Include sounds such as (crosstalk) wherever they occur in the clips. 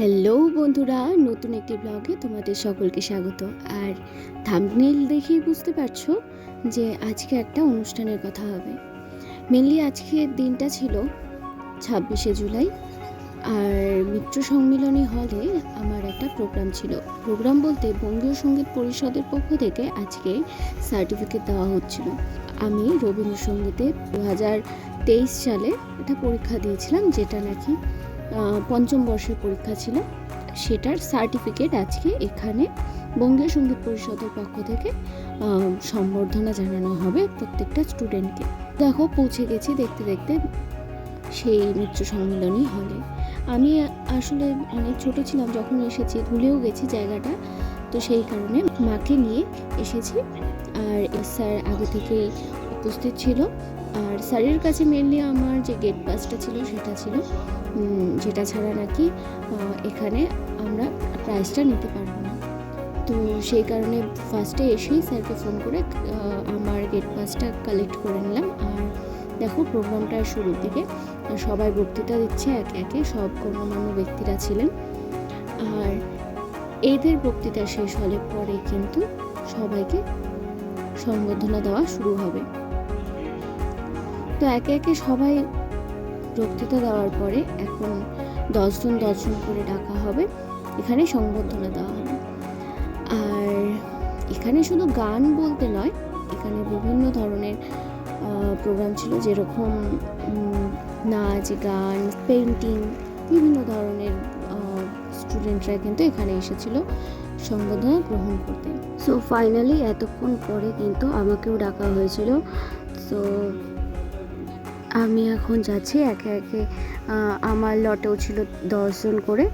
Hello বন্ধুরা, নতুন একটি ব্লগে তোমাদের সকলকে স্বাগত। আর থাম্বনেল দেখেই বুঝতে পারছ যে আজকে একটা অনুষ্ঠানের কথা হবে। মেনলি আজকের দিনটা ছিল ছাব্বিশে জুলাই, আর মিত্র সম্মিলনী হলে আমার একটা প্রোগ্রাম ছিল। প্রোগ্রাম বলতে বঙ্গীয় সংগীত পরিষদের পক্ষ থেকে আজকে সার্টিফিকেট দেওয়া হচ্ছিল। আমি রবীন্দ্রসঙ্গীতে দু হাজার তেইশ সালে একটা পরীক্ষা দিয়েছিলাম, যেটা নাকি পঞ্চম বর্ষের পরীক্ষা ছিল। সেটার সার্টিফিকেট আজকে এখানে বঙ্গীয় সংগীত পরিষদের পক্ষ থেকে সম্বর্ধনা জানানো হবে প্রত্যেকটা স্টুডেন্টকে দেখো, পৌঁছে গেছি দেখতে দেখতে সেই নৃত্য সম্মিলনী হলে। আমি আসলে অনেক ছোট ছিলাম, যখন এসেছি, ভুলেও গেছি জায়গাটা। তো সেই কারণে মাকে নিয়ে এসেছি। আর স্যার আগে থেকেই উপস্থিত ছিল। আর স্যারের কাছে মেনলি আমার যে গেট পাসটা ছিল, সেটা ছিল যেটা ছাড়া নাকি এখানে আমরা প্রাইসটা নিতে পারব না। তো সেই কারণে ফার্স্টে এসেই স্যারকে ফোন করে আমার গেট পাসটা কালেক্ট করে নিলাম। আর দেখো প্রোগ্রামটার শুরুর দিকে সবাই বক্তৃতা দিচ্ছে, একে একে সব গণ্যমান্য ব্যক্তিরা ছিলেন। আর এদের বক্তৃতা শেষ হলে পরে কিন্তু সবাইকে সম্বর্ধনা দেওয়া শুরু হবে। তো একে একে সবাই বক্তৃতা দেওয়ার পরে এখন দশজন দশজন করে ডাকা হবে। এখানে সংবর্ধনা দেওয়া হবে। আর এখানে শুধু গান বলতে নয়, এখানে বিভিন্ন ধরনের প্রোগ্রাম ছিল যেরকম নাচ, গান পেন্টিং বিভিন্ন ধরনের স্টুডেন্টরা কিন্তু এখানে এসেছিল সংবর্ধনা গ্রহণ করতে। সো ফাইনালি এতক্ষণ পরে কিন্তু আমাকেও ডাকা হয়েছিল। সো আমি এখন যাচ্ছি একে একে আমার লটেও ছিল দশজন করে।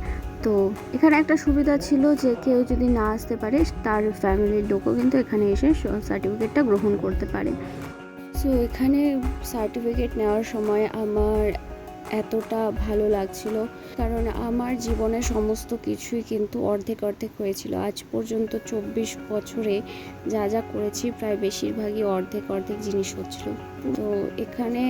তো এখানে একটা সুবিধা ছিল যে কেউ যদি না আসতে পারে, তার ফ্যামিলির লোকও কিন্তু এখানে এসে সার্টিফিকেটটা গ্রহণ করতে পারে। সো এখানে সার্টিফিকেট নেওয়ার সময় আমার এতটা ভালো লাগছিল, কারণ আমার জীবনের সমস্ত কিছুই কিন্তু অর্ধেক অর্ধেক হয়েছিল। আজ পর্যন্ত চব্বিশ বছরে যা যা করেছি, প্রায় বেশিরভাগই অর্ধেক অর্ধেক জিনিস হচ্ছিল। তো এখানে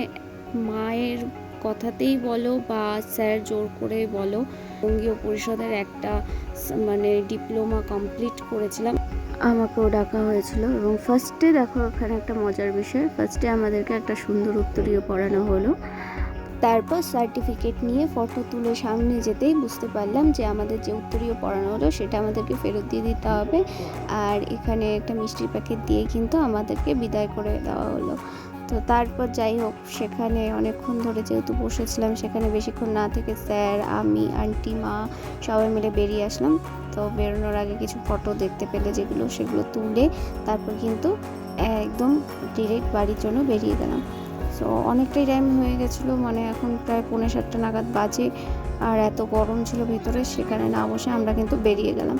মায়ের কথাতেই বলো বা স্যার জোর করে বলো। বঙ্গীয় পরিষদের একটা মানে ডিপ্লোমা কমপ্লিট করেছিলাম। আমাকেও ডাকা হয়েছিল এবং ফার্স্টে দেখো এখানে একটা মজার বিষয়। ফার্স্টে আমাদেরকে একটা সুন্দর উত্তরীয় পড়ানো হলো। তারপর সার্টিফিকেট নিয়ে ফটো তুলে সামনে যেতেই বুঝতে পারলাম যে আমাদের যে উত্তরীয় পড়ানো হলো সেটা আমাদেরকে ফেরত দিয়ে দিতে হবে। আর এখানে একটা মিষ্টির প্যাকেট দিয়ে কিন্তু আমাদেরকে বিদায় করে দেওয়া হলো। তো তারপর যাই হোক সেখানে অনেকক্ষণ ধরে যেহেতু বসেছিলাম, সেখানে বেশিক্ষণ না থেকে স্যার, আমি, আন্টি, মা সবাই মিলে বেরিয়ে আসলাম। তো বেরোনোর আগে কিছু ফটো দেখতে পেলে যেগুলো, সেগুলো তুলে তারপর কিন্তু একদম ডিরেক্ট বাড়ির জন্য বেরিয়ে গেলাম। সো অনেকটাই টাইম হয়ে গেছিল মানে এখন প্রায় পৌনে সাতটা নাগাদ বাজে, আর এত গরম ছিল ভিতরে, সেখানে না বসে আমরা কিন্তু বেরিয়ে গেলাম।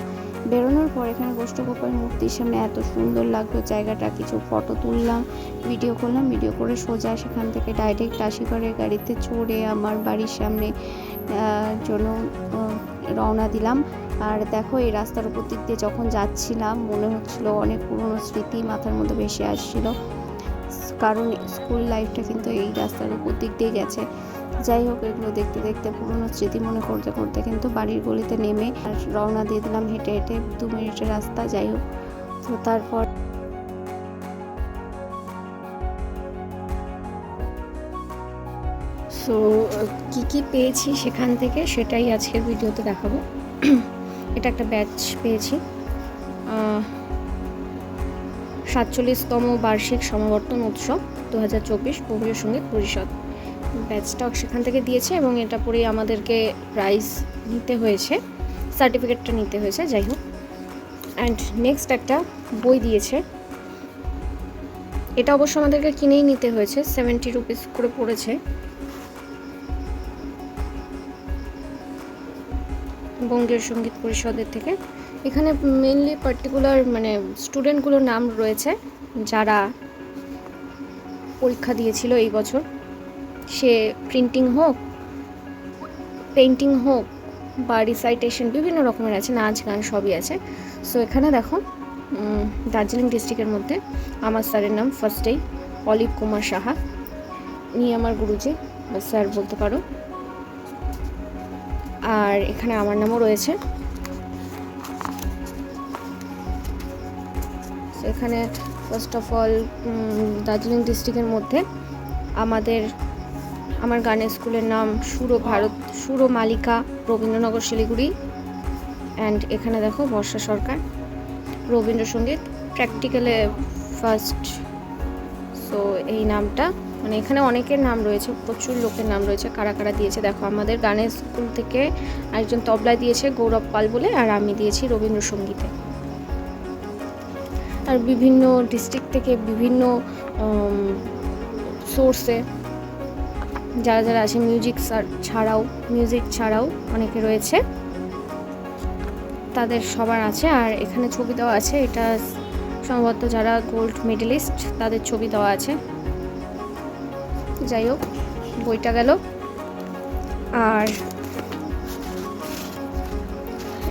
বেরোনোর পর এখানে গোষ্ঠগোপাল মূর্তির সামনে এত সুন্দর লাগল জায়গাটা, কিছু ফটো তুললাম ভিডিও করলাম ভিডিও করে সোজা সেখান থেকে ডাইরেক্ট আশিপাড়ের গাড়িতে চড়ে আমার বাড়ির সামনে জন্য রওনা দিলাম। আর দেখো এই রাস্তার উপর দিক দিয়ে যখন যাচ্ছিলাম, মনে হচ্ছিল অনেক পুরনো স্মৃতি মাথার মধ্যে ভেসে আসছিল। কারণ স্কুল লাইফটা কিন্তু এই রাস্তার উপর দিক দিয়ে গেছে। যাই হোক, এগুলো দেখতে দেখতে পুরনো স্মৃতি মনে করতে করতে কিন্তু বাড়ির গলিতে নেমে রওনা দিয়ে দিলাম হেঁটে হেঁটে দু মিনিটের রাস্তা, যাই হোক। তো তারপর সো কি কি পেয়েছি সেখান থেকে সেটাই আজকের ভিডিওতে দেখাবো। (clears throat) এটা একটা ব্যাচ পেয়েছি। সাতচল্লিশতম বার্ষিক সমাবর্তন উৎসব দু হাজার চব্বিশ বঙ্গীয় সংগীত পরিষদ। ব্যাচটা সেখান থেকে দিয়েছে এবং এটা পরেই আমাদেরকে প্রাইজ নিতে হয়েছে সার্টিফিকেটটা নিতে হয়েছে, যাই হোক। অ্যান্ড নেক্সট একটা বই দিয়েছে। এটা অবশ্য আমাদেরকে কিনেই নিতে হয়েছে সেভেন্টি রুপিস করে পড়েছে। বঙ্গীয় সংগীত পরিষদের থেকে। এখানে মেনলি পার্টিকুলার মানে স্টুডেন্টগুলোর নাম রয়েছে, যারা পরীক্ষা দিয়েছিল এই বছর। সে প্রিন্টিং হোক পেন্টিং হোক বা রিসাইটেশন বিভিন্ন রকমের আছে, নাচ গান সবই আছে। সো এখানে দেখো দার্জিলিং ডিস্ট্রিক্টের মধ্যে আমার স্যারের নাম ফার্স্টেই অলিভ কুমার সাহা। ইনি আমার গুরুজি, বা স্যার বলতে পারো। আর এখানে আমার নামও রয়েছে। এখানে ফার্স্ট অফ অল দার্জিলিং ডিস্ট্রিক্টের মধ্যে আমাদের, আমার গানের স্কুলের নাম সুরো ভারত, সুরো মালিকা রবীন্দ্রনগর শিলিগুড়ি। অ্যান্ড এখানে দেখো বর্ষা সরকার, রবীন্দ্রসঙ্গীত প্র্যাকটিক্যালে ফার্স্ট সো এই নামটা মানে এখানে অনেকের নাম রয়েছে, প্রচুর লোকের নাম রয়েছে, কারা কারা দিয়েছে, দেখো আমাদের গানের স্কুল থেকে একজন তবলা দিয়েছে গৌরব পাল বলে, আর আমি দিয়েছি রবীন্দ্রসঙ্গীতে। আর বিভিন্ন ডিস্ট্রিক্ট থেকে বিভিন্ন সোর্সে যারা যারা আছে মিউজিক ছাড়াও মিউজিক ছাড়াও অনেকে রয়েছে। তাদের সবার আছে আর এখানে ছবি দেওয়া আছে, এটা সম্ভবত যারা গোল্ড মেডেলিস্ট তাদের ছবি দেওয়া আছে। যাই হোক, বইটা গেল। আর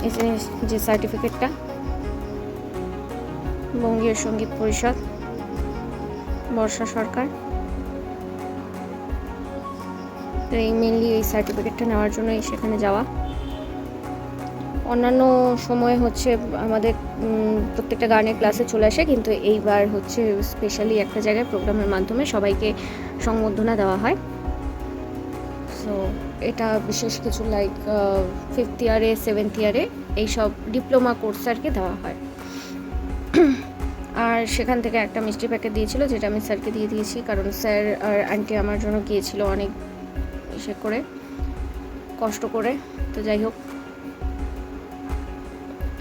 এই যে যে সার্টিফিকেটটা বঙ্গীয় সংগীত পরিষদ, বর্ষা সরকার। তো এই মেনলি এই সার্টিফিকেটটা নেওয়ার জন্যই সেখানে যাওয়া। অন্যান্য সময় হচ্ছে আমাদের প্রত্যেকটা গানের ক্লাসে চলে আসে, কিন্তু এইবার হচ্ছে স্পেশালি একটা জায়গায় প্রোগ্রামের মাধ্যমে সবাইকে সংবর্ধনা দেওয়া হয়। সো এটা বিশেষ কিছু লাইক ফিফথ ইয়ারে সেভেন্থ ইয়ারে এইসব ডিপ্লোমা কোর্স আর কি দেওয়া হয়। আর সেখান থেকে একটা মিষ্টি প্যাকেট দিয়েছিল, যেটা আমি স্যারকে দিয়ে দিয়েছি। কারণ স্যার আর আন্টি আমার জন্য গিয়েছিল অনেক ইসে করে, কষ্ট করে। তো যাই হোক,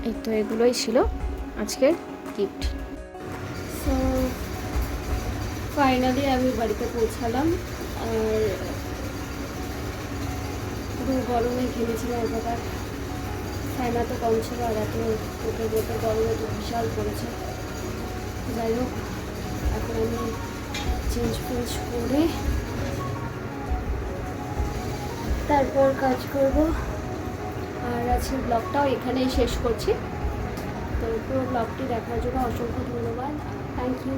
এই তো এগুলোই ছিল আজকের গিফট ফাইনালি আমি বাড়িতে পৌঁছালাম, আর পুরো গরমে ঘেমেছিলাম এবার ফাইনা তো কম ছিল আর এত ওকে বলতে গরমে তো বিশাল পড়েছে। যাই হোক এখন আমি চেঞ্জ ফেঞ্জ করে তারপর কাজ করব। আর আজকের ব্লগটাও এখানেই শেষ করছি। তো পুরো ব্লগটি দেখার জন্য অসংখ্য ধন্যবাদ। Thank you